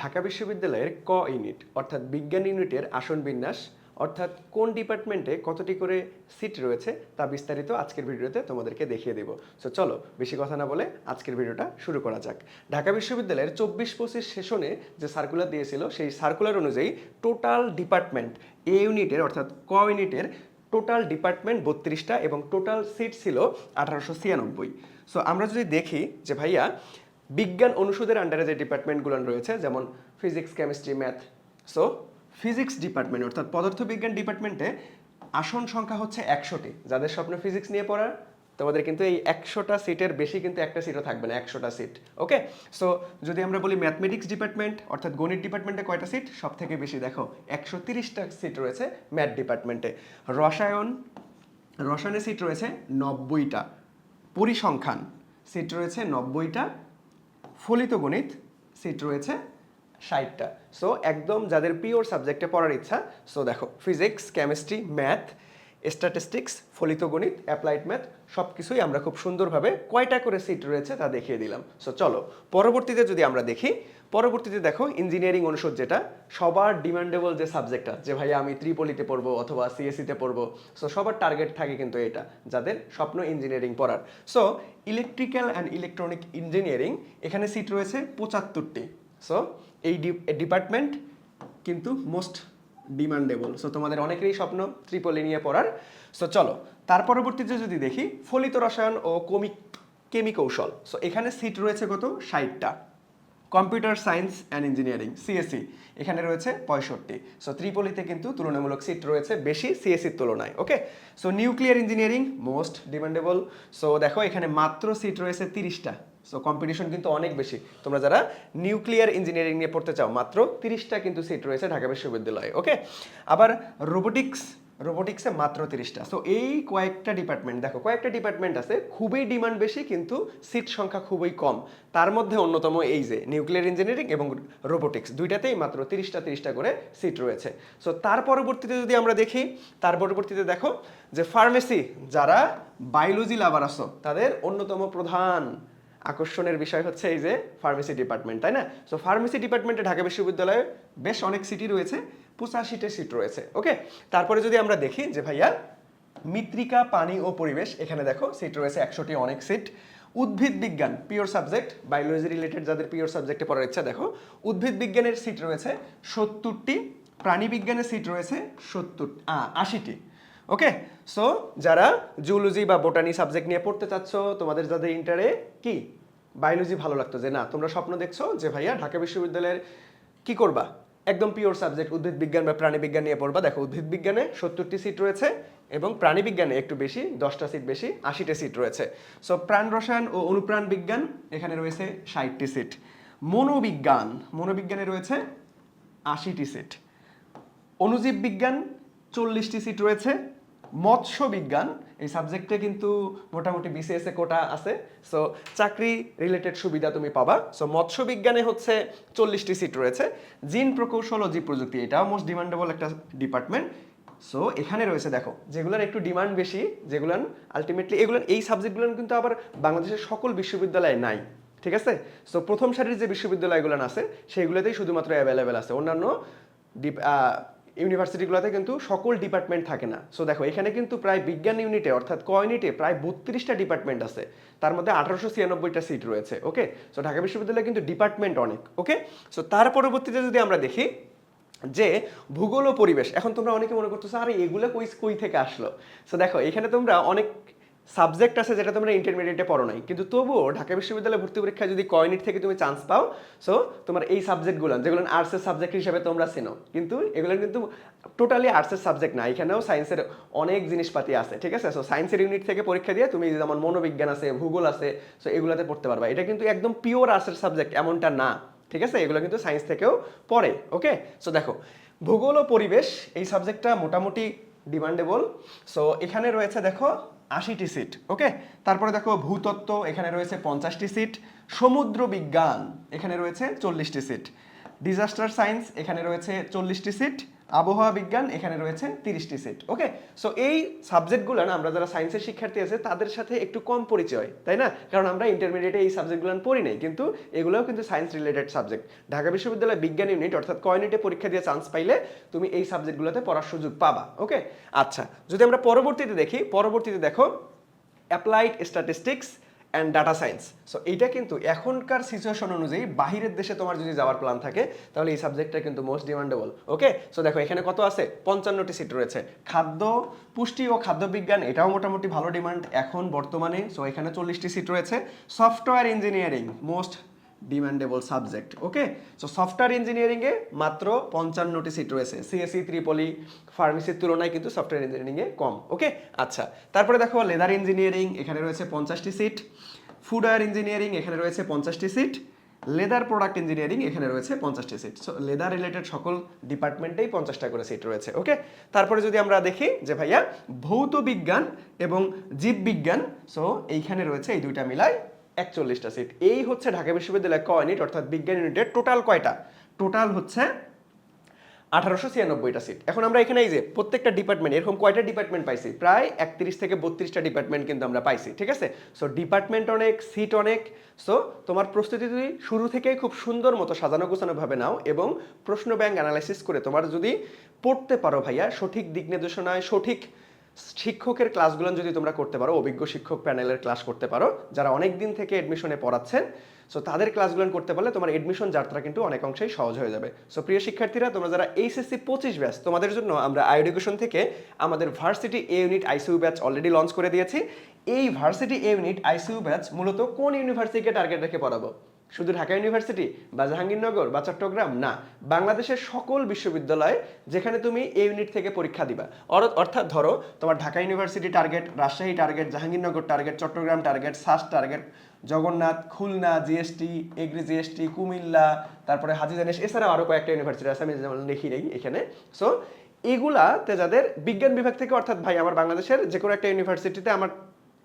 ঢাকা বিশ্ববিদ্যালয়ের ক ইউনিট, অর্থাৎ বিজ্ঞান ইউনিটের আসন বিন্যাস, অর্থাৎ কোন ডিপার্টমেন্টে কতটি করে সিট রয়েছে তা বিস্তারিত আজকের ভিডিওতে তোমাদেরকে দেখিয়ে দেব। সো চলো, বেশি কথা না বলে আজকের ভিডিওটা শুরু করা যাক। ঢাকা বিশ্ববিদ্যালয়ের চব্বিশ পঁচিশ সেশনে যে সার্কুলার দিয়েছিল, সেই সার্কুলার অনুযায়ী টোটাল ডিপার্টমেন্ট এ ইউনিটের, অর্থাৎ ক ইউনিটের টোটাল ডিপার্টমেন্ট বত্রিশটা এবং টোটাল সিট ছিল আঠারোশো ছিয়ানব্বই। সো আমরা যদি দেখি যে ভাইয়া বিজ্ঞান অনুষদের আন্ডারে যে ডিপার্টমেন্টগুলো রয়েছে, যেমন physics chemistry math so physics department অর্থাৎ পদার্থবিজ্ঞান ডিপার্টমেন্টে আসন সংখ্যা হচ্ছে একশোটি। যাদের স্বপ্ন ফিজিক্স নিয়ে পড়ার, তোমাদের কিন্তু এই একশোটা সিটের বেশি কিন্তু একটা সিটও থাকবে না, একশোটা সিট ওকে সো যদি আমরা বলি ম্যাথমেটিক্স ডিপার্টমেন্ট অর্থাৎ গণিত ডিপার্টমেন্টে কয়টা সিট সব থেকে বেশি দেখো, একশো তিরিশটা সিট রয়েছে ম্যাথ ডিপার্টমেন্টে রসায়ন রসায়নে সিট রয়েছে নব্বইটা। পরিসংখ্যান সিট রয়েছে নব্বইটা। ফলিত গণিত সিট রয়েছে ষাটটা। সো একদম যাদের পিওর সাবজেক্টে পড়ার ইচ্ছা সো দেখো ফিজিক্স কেমিস্ট্রি ম্যাথ স্ট্যাটিস্টিক্স ফলিত গণিত অ্যাপ্লাইড ম্যাথ সব কিছুই আমরা খুব সুন্দরভাবে কয়টা করে সিট রয়েছে তা দেখিয়ে দিলাম। সো চলো, পরবর্তীতে যদি আমরা দেখি, পরবর্তীতে দেখো ইঞ্জিনিয়ারিং অনুষদ যেটা, সবার ডিমান্ডেবল যে সাবজেক্টটা যে ভাই আমি ত্রিপলিতে পড়ব অথবা সিএসসিতে পড়ব সো সবার টার্গেট থাকে কিন্তু এটা, যাদের স্বপ্ন ইঞ্জিনিয়ারিং পড়ার। So electrical and electronic engineering এখানে সিট রয়েছে পঁচাত্তরটি। সো এই ডিপার্টমেন্ট কিন্তু মোস্ট ডিমান্ডেবল সো তোমাদের অনেকেরই স্বপ্ন ত্রিপলি নিয়ে পড়ার। সো চলো, তার পরবর্তীতে যদি দেখি, ফলিত রসায়ন ও কমিক কেমি কৌশল সো এখানে সিট রয়েছে কত? ষাটটা। Computer science and engineering CSC এখানে রয়েছে পঁয়ষট্টি। সো ত্রিপলিতে কিন্তু তুলনামূলক সিট রয়েছে বেশি সিএসসির তুলনায় okay so nuclear engineering most demandable so দেখো, এখানে মাত্র সিট রয়েছে তিরিশটা। সো কম্পিটিশন কিন্তু অনেক বেশি। তোমরা যারা নিউক্লিয়ার ইঞ্জিনিয়ারিং নিয়ে পড়তে চাও, মাত্র তিরিশটা কিন্তু সিট রয়েছে ঢাকা বিশ্ববিদ্যালয়ে ওকে আবার রোবোটিক্স রোবোটিক্সে মাত্র তিরিশটা। সো এই কয়েকটা ডিপার্টমেন্ট দেখো, কয়েকটা ডিপার্টমেন্ট আছে, খুবই ডিমান্ড বেশি, কিন্তু সিট সংখ্যা খুবই কম। তার মধ্যে অন্যতম এই যে নিউক্লিয়ার ইঞ্জিনিয়ারিং এবং রোবোটিক্স দুইটাতেই মাত্র তিরিশটা তিরিশটা করে সিট রয়েছে। সো তার পরবর্তীতে যদি আমরা দেখি, তার পরবর্তীতে দেখো যে ফার্মেসি যারা বায়োলজি লাভার আসো তাদের অন্যতম প্রধান আকর্ষণের বিষয় হচ্ছে এই যে ফার্মেসি ডিপার্টমেন্ট তাই না? সো ফার্মেসি ডিপার্টমেন্টে ঢাকা বিশ্ববিদ্যালয়ে বেশ অনেক সিটি রয়েছে, পঁচাশিটা সিট রয়েছে ওকে তারপরে যদি আমরা দেখি যে ভাইয়া, মৃত্তিকা, পানি ও পরিবেশ, এখানে দেখো সিট রয়েছে একশোটি অনেক সিট। উদ্ভিদ বিজ্ঞান পিওর সাবজেক্ট বায়োলজি রিলেটেড যাদের পিওর সাবজেক্টে পড়ার ইচ্ছা, দেখো। উদ্ভিদ বিজ্ঞানের সিট রয়েছে সত্তরটি, প্রাণী বিজ্ঞানের সিট রয়েছে সত্তর আশিটি। ওকে সো যারা জুলজি বা বোটানি সাবজেক্ট নিয়ে পড়তে চাচ্ছ, তোমাদের যাদের ইন্টারে কি? বায়োলজি ভালো লাগতো যে না, তোমরা স্বপ্ন দেখছ যে ভাইয়া ঢাকা বিশ্ববিদ্যালয়ের কি করবা? একদম পিওর সাবজেক্ট উদ্ভিদ বিজ্ঞান বা প্রাণী বিজ্ঞান নিয়ে পড়বা। দেখো, উদ্ভিদ বিজ্ঞানে সত্তরটি সিট রয়েছে এবং প্রাণী বিজ্ঞানে একটু বেশি, দশটা সিট বেশি, আশিটা সিট রয়েছে। সো প্রাণ রসায়ন ও অনুপ্রাণ বিজ্ঞান, এখানে রয়েছে ষাটটি সিট মনোবিজ্ঞান, মনোবিজ্ঞানে রয়েছে আশিটি সিট অণুজীব বিজ্ঞান, চল্লিশটি সিট রয়েছে। মৎস্য বিজ্ঞান এই সাবজেক্টে কিন্তু মোটামুটি বিসিএস এ কোটা আছে। সো চাকরি রিলেটেড সুবিধা তুমি পাবা। সো মৎস্য বিজ্ঞানে হচ্ছে চল্লিশটি সিট রয়েছে। জিন প্রকৌশল ও জীব প্রযুক্তি এটাও মোস্ট ডিমান্ডেবল একটা ডিপার্টমেন্ট সো এখানে রয়েছে দেখো, যেগুলোর একটু ডিমান্ড বেশি যেগুলো আলটিমেটলি এগুলো এই সাবজেক্টগুলো কিন্তু আবার বাংলাদেশের সকল বিশ্ববিদ্যালয়ে নাই, ঠিক আছে? সো প্রথম সারির যে বিশ্ববিদ্যালয়গুলো আছে সেইগুলোতেই শুধুমাত্র অ্যাভেলেবেল আছে। অন্যান্য ইউনিভার্সিটিগুলোতে কিন্তু সকল ডিপার্টমেন্ট থাকে না। সো দেখো, এখানে কিন্তু প্রায় বিজ্ঞান ইউনিটে অর্থাৎ ক ইউনিটে প্রায় বত্রিশটা ডিপার্টমেন্ট আছে। তার মধ্যে আঠারোশো ছিয়ানব্বইটা সিট রয়েছে ওকে সো ঢাকা বিশ্ববিদ্যালয়ে কিন্তু ডিপার্টমেন্ট অনেক ওকে সো তার পরবর্তীতে যদি আমরা দেখি যে ভূগোল ও পরিবেশ, এখন তোমরা অনেকে মনে করতেছো, আরে, এগুলো কই কই থেকে আসলো? সো দেখো, এখানে তোমরা অনেক সাবজেক্ট আছে যেটা তোমরা ইন্টারমিডিয়েটে পড়ো নাই। কিন্তু তবুও ঢাকা বিশ্ববিদ্যালয়ে ভর্তি পরীক্ষায় যদি কয়নিট থেকে তুমি চান্স পাও সো তোমার এই সাবজেক্টগুলো যেগুলো আর্টসের সাবজেক্ট হিসেবে তোমরা চেনো, কিন্তু এগুলো কিন্তু টোটালি আর্টসের সাবজেক্ট না। এখানেও সায়েন্সের অনেক জিনিসপাতি আছে, ঠিক আছে? সো সায়েন্সের ইউনিট থেকে পরীক্ষা দিয়ে তুমি যেমন মনোবিজ্ঞান আছে, ভূগোল আছে সো এগুলোতে পড়তে পারবা। এটা কিন্তু একদম পিওর আর্টসের সাবজেক্ট এমনটা না, ঠিক আছে? এগুলো কিন্তু সায়েন্স থেকেও পড়ে ওকে সো দেখো, ভূগোল ও পরিবেশ, এই সাবজেক্টটা মোটামুটি ডিমান্ডেবল সো এখানে রয়েছে দেখো আশিটি সিট ওকে তারপরে দেখো ভূতত্ত্ব, এখানে রয়েছে পঞ্চাশটি সিট সমুদ্র বিজ্ঞান, এখানে রয়েছে চল্লিশটি সিট ডিজাস্টার সায়েন্স এখানে রয়েছে চল্লিশটি সিট আবহাওয়া বিজ্ঞান এখানে রয়েছে তিরিশটি সেট ওকে সো এই সাবজেক্টগুলো না, আমরা যারা সায়েন্সের শিক্ষার্থী আছে, তাদের সাথে একটু কম পরিচয়, তাই না? কারণ আমরা ইন্টারমিডিয়েটে এই সাবজেক্টগুলো পড়ি নাই, কিন্তু এগুলোও কিন্তু সায়েন্স রিলেটেড সাবজেক্ট ঢাকা বিশ্ববিদ্যালয় বিজ্ঞান ইউনিট অর্থাৎ ক ইউনিটে পরীক্ষা দিয়ে চান্স পাইলে তুমি এই সাবজেক্টগুলোতে পড়ার সুযোগ পাবা ওকে আচ্ছা যদি আমরা পরবর্তীতে দেখি, পরবর্তীতে দেখো applied statistics and data science so এইটা কিন্তু এখনকার সিচুয়েশন অনুযায়ী বাহিরের দেশে তোমার যদি যাওয়ার প্ল্যান থাকে, তাহলে এই সাবজেক্টটা কিন্তু মোস্ট ডিমান্ডেবল ওকে সো দেখো, এখানে কত আছে? পঞ্চান্নটি সিট রয়েছে। খাদ্য, পুষ্টি ও খাদ্য বিজ্ঞান, এটাও মোটামুটি ভালো ডিমান্ড এখন বর্তমানে। সো এখানে চল্লিশটি সিট রয়েছে। Software engineering most demandable subject okay so software ইঞ্জিনিয়ারিংয়ে মাত্র পঞ্চান্নটি সিট রয়েছে। সিএসসি ত্রিপলি ফার্মেসির তুলনায় কিন্তু সফটওয়্যার ইঞ্জিনিয়ারিংয়ে কম ওকে আচ্ছা তারপরে দেখো লেদার ইঞ্জিনিয়ারিং এখানে রয়েছে পঞ্চাশটি সিট ফুড ফুডওয়্যার ইঞ্জিনিয়ারিং এখানে রয়েছে পঞ্চাশটি সিট লেদার প্রোডাক্ট ইঞ্জিনিয়ারিং এখানে রয়েছে পঞ্চাশটি সিট সো লেদার রিলেটেড সকল ডিপার্টমেন্টেই পঞ্চাশটা করে সিট রয়েছে ওকে তারপরে যদি আমরা দেখি যে ভাইয়া, ভৌত বিজ্ঞান এবং জীববিজ্ঞান সো এইখানে রয়েছে এই দুইটা মিলায় একচল্লিশটা সিট এই হচ্ছে ঢাকা বিশ্ববিদ্যালয় ক ইউনিট অর্থাৎ বিজ্ঞান ইউনিটের টোটাল কয়টা? টোটাল হচ্ছে আঠারোশো ছিয়ানব্বইটা সিট এখন আমরা এখানে এই যে প্রত্যেকটা ডিপার্টমেন্ট এরকম কয়টা ডিপার্টমেন্ট পাইছি? প্রায় একত্রিশ থেকে বত্রিশটা ডিপার্টমেন্ট কিন্তু আমরা পাইছি, ঠিক আছে? সো ডিপার্টমেন্ট অনেক সিট অনেক। সো তোমার প্রস্তুতি যদি শুরু থেকেই খুব সুন্দর মতো সাজানো গোছানোভাবে নাও এবং প্রশ্ন ব্যাংক অ্যানালাইসিস করে তোমার যদি পড়তে পারো ভাইয়া, সঠিক দিক নির্দেশনায়, সঠিক শিক্ষকের ক্লাসগুলো যদি তোমরা করতে পারো, অভিজ্ঞ শিক্ষক প্যানেলের ক্লাস করতে পারো, যারা অনেক দিন থেকে এডমিশনে পড়াচ্ছেন সো তাদের ক্লাসগুলো করতে পারলে তোমার এডমিশন যাত্রা কিন্তু অনেক অংশেই সহজ হয়ে যাবে। সো প্রিয় শিক্ষার্থীরা, তোমরা যারা এইচএসসি পঁচিশ ব্যাচ তোমাদের জন্য আমরা আইডুকেশন থেকে আমাদের varsity A unit ICU batch already launch করে দিয়েছি। এই varsity A unit ICU batch মূলত কোন ইউনিভার্সিটিকে টার্গেট রেখে পড়াবো? শুধু ঢাকা ইউনিভার্সিটি বা জাহাঙ্গীরনগর বা চট্টগ্রাম না, বাংলাদেশের সকল বিশ্ববিদ্যালয় যেখানে তুমি এই ইউনিট থেকে পরীক্ষা দিবা। অর- অর্থাৎ ধরো, তোমার Dhaka university target, Rajshahi target, Jahangirnagar target, Chittagong target সাস target, Jagannath, Khulna GST agri GST Comilla, তারপরে হাজি জানিস, এছাড়াও আরও কয়েকটা ইউনিভার্সিটি আছে, আমি যেমন লিখি নেই এখানে। সো এগুলাতে যাদের বিজ্ঞান বিভাগ থেকে, অর্থাৎ ভাই, আমার বাংলাদেশের যে কোনো একটা ইউনিভার্সিটিতে আমার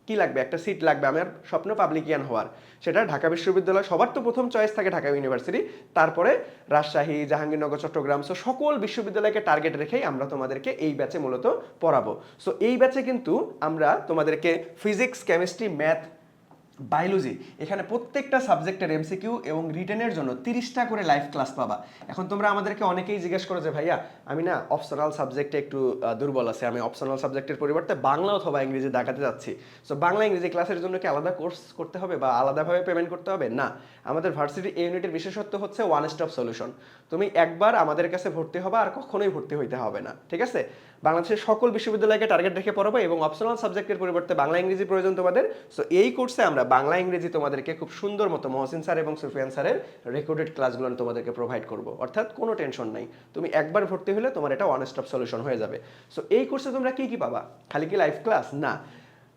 কি লাগবে? একটা সিট লাগবে। আমার স্বপ্ন পাবলিকিয়ান হওয়ার। সেটা ঢাকা বিশ্ববিদ্যালয়, সবার তো প্রথম চয়েস থাকে ঢাকা ইউনিভার্সিটি তারপরে রাজশাহী, জাহাঙ্গীরনগর, চট্টগ্রাম সো সকল বিশ্ববিদ্যালয়কে টার্গেট রেখেই আমরা তোমাদেরকে এই ব্যাচে মূলত পড়াবো। সো এই ব্যাচে কিন্তু আমরা তোমাদেরকে ফিজিক্স কেমিস্ট্রি ম্যাথ বায়োলজি এখানে প্রত্যেকটা সাবজেক্টের এমসিকিউ এবং রিটেনের জন্য তিরিশটা করে লাইভ ক্লাস পাবা। এখন তোমরা আমাদেরকে অনেকেই জিজ্ঞেস করো যে, ভাইয়া, আমি না অপশনাল সাবজেক্টে একটু দুর্বল আছে। আমি অপশনাল সাবজেক্টের পরিবর্তে বাংলা অথবা ইংরেজি দেখাতে যাচ্ছি। সো বাংলা ইংরেজি ক্লাসের জন্য কি আলাদা কোর্স করতে হবে বা আলাদাভাবে পেমেন্ট করতে হবে? না। আমাদের ভার্সিটি ইউনিটের বিশেষত্ব হচ্ছে ওয়ান স্টপ সলিউশন তুমি একবার আমাদের কাছে ভর্তি হবা আর কখনোই ভর্তি হইতে হবে না। ঠিক আছে? বাংলাদেশের সকল বিশ্ববিদ্যালয়কে টার্গেট রেখে পড়াবো এবং অপশনাল সাবজেক্টের পরিবর্তে বাংলা ইংরেজি প্রয়োজন তোমাদের। সো এই কোর্সে আমরা বাংলা ইংরেজি তোমাদেরকে খুব সুন্দর মতো মহসিন স্যার এবং সুফিয়ান স্যারের রেকর্ডেড ক্লাসগুলো তোমাদেরকে প্রোভাইড করব। অর্থাৎ কোনো টেনশন নাই। তুমি একবার ভর্তি হলে তোমার এটা ওয়ান স্টপ সলিউশন হয়ে যাবে। সো এই কোর্সে তোমরা কি কি পাবা? খালি কি লাইভ ক্লাস না।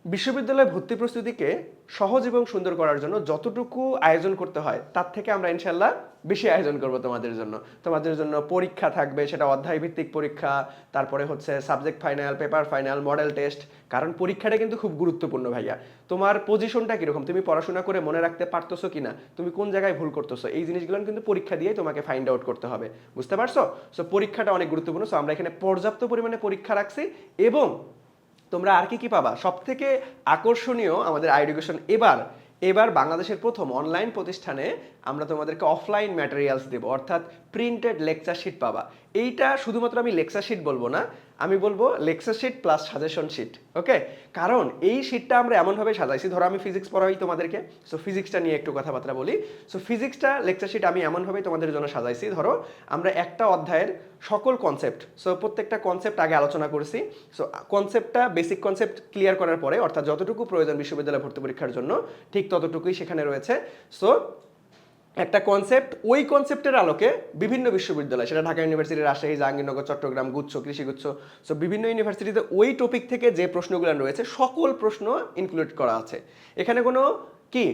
বিশ্ববিদ্যালয় ভর্তি প্রস্তুতিকে সহজ এবং সুন্দর করার জন্য যতটুকু আয়োজন করতে হয়, তার থেকে আমরা ইনশাল্লাহ বেশি আয়োজন করব তোমাদের জন্য। তোমাদের জন্য পরীক্ষা থাকবে, সেটা অধ্যায় ভিত্তিক পরীক্ষা, তারপরে হচ্ছে subject final paper final model test কারণ পরীক্ষাটা কিন্তু খুব গুরুত্বপূর্ণ ভাইয়া। তোমার পজিশনটা কীরকম? তুমি পড়াশোনা করে মনে রাখতে পারতেছো কিনা? তুমি কোন জায়গায় ভুল করতেছো? এই জিনিসগুলো কিন্তু পরীক্ষা দিয়ে তোমাকে ফাইন্ড আউট করতে হবে। বুঝতে পারছ? সো পরীক্ষাটা অনেক গুরুত্বপূর্ণ। সো আমরা এখানে পর্যাপ্ত পরিমাণে পরীক্ষা রাখছি এবং তোমরা আর কি কি পাবা? সব থেকে আকর্ষণীয় আমাদের এডুকেশন এবার এবার বাংলাদেশের প্রথম অনলাইন প্রতিষ্ঠানে আমরা তোমাদেরকে অফলাইন ম্যাটেরিয়ালস দেবো, অর্থাৎ প্রিন্টেড লেকচার শিট পাবা। এইটা শুধুমাত্র আমি লেকচার শিট বলব না, আমি বলব lecture sheet plus suggestion sheet okay কারণ এই শিটটা আমরা এমনভাবে সাজাইছি, ধরো আমি ফিজিক্স পড়াই তোমাদেরকে সো ফিজিক্সটা নিয়ে একটু কথাবার্তা বলি। সো ফিজিক্সটা লেকচার শিট আমি এমনভাবেই তোমাদের জন্য সাজাইছি, ধরো আমরা একটা অধ্যায়ের সকল কনসেপ্ট সো প্রত্যেকটা কনসেপ্ট আগে আলোচনা করেছি সো কনসেপ্টটা বেসিক কনসেপ্ট ক্লিয়ার করার পরে, অর্থাৎ যতটুকু প্রয়োজন বিশ্ববিদ্যালয় ভর্তি পরীক্ষার জন্য, ঠিক ততটুকুই সেখানে রয়েছে। সো একটা কনসেপ্ট ওই কনসেপ্টের আলোকে বিভিন্ন বিশ্ববিদ্যালয়, সেটা ঢাকা ইউনিভার্সিটি রাজশাহী, জাহাঙ্গীরনগর, চট্টগ্রাম, গুচ্ছ, কৃষিগুচ্ছ সো বিভিন্ন ইউনিভার্সিটিতে ওই টপিক থেকে যে প্রশ্নগুলো রয়েছে, সকল প্রশ্ন ইনক্লুড করা আছে। এখানে কোনো কি?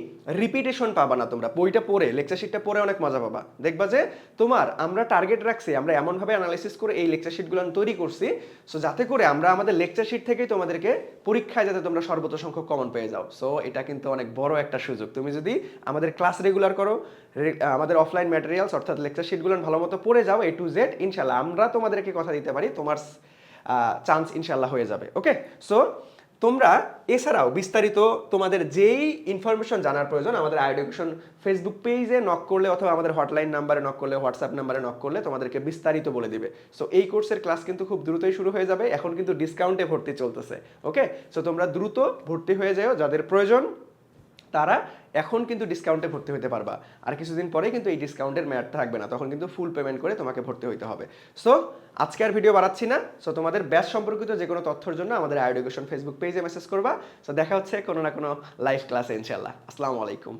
রিপিটেশন পাবা না তোমরা। বইটা পড়ে লেকচার শিটটা পড়ে অনেক মজা পাবা। দেখবা যে, তোমার আমরা টার্গেট রাখছি, আমরা এমনভাবে অ্যানালাইসিস করে এই লেকচার শিটগুলো তৈরি করছি সো যাতে করে আমরা আমাদের লেকচার শিট থেকেই তোমাদেরকে পরীক্ষায় যাতে তোমরা সর্বোচ্চ সংখ্যক কমন পেয়ে যাও। সো এটা কিন্তু অনেক বড় একটা সুযোগ। তুমি যদি আমাদের ক্লাস রেগুলার করো আমাদের অফলাইন ম্যাটেরিয়ালস অর্থাৎ লেকচার শিটগুলো ভালো মতো পড়ে যাও এ টু জেড ইনশাল্লাহ আমরা তোমাদেরকে কথা দিতে পারি, তোমার চান্স ইনশাল্লাহ হয়ে যাবে। ওকে সো তোমরা এছাড়াও বিস্তারিত তোমাদের যেই ইনফরমেশন জানার প্রয়োজন, আমাদের আইডুকেশন ফেসবুক পেজে নক করলে অথবা আমাদের হটলাইন নাম্বারে নক করলে হোয়াটসঅ্যাপ নাম্বারে নক করলে তোমাদেরকে বিস্তারিত বলে দিবে। সো এই কোর্সের ক্লাস কিন্তু খুব দ্রুতই শুরু হয়ে যাবে, এখন কিন্তু ডিসকাউন্টে ভর্তি চলতেছে ওকে সো তোমরা দ্রুত ভর্তি হয়ে যাও, যাদের প্রয়োজন তারা এখন কিন্তু ডিসকাউন্টে ভর্তি হতে পারবা। আর কিছুদিন পরে কিন্তু এই ডিসকাউন্টের মেয়াদ থাকবে না, তখন কিন্তু ফুল পেমেন্ট করে তোমাকে ভর্তি হইতে হবে। সো আজকে আর ভিডিও বাড়াচ্ছি না। সো তোমাদের ব্যাস সম্পর্কিত যে কোনো তথ্যের জন্য আমাদের আইডুকেশন ফেসবুক পেজে মেসেজ করবা। সো দেখা হচ্ছে কোনো না কোনো লাইভ ক্লাসে ইনশাল্লাহ আসসালামু আলাইকুম।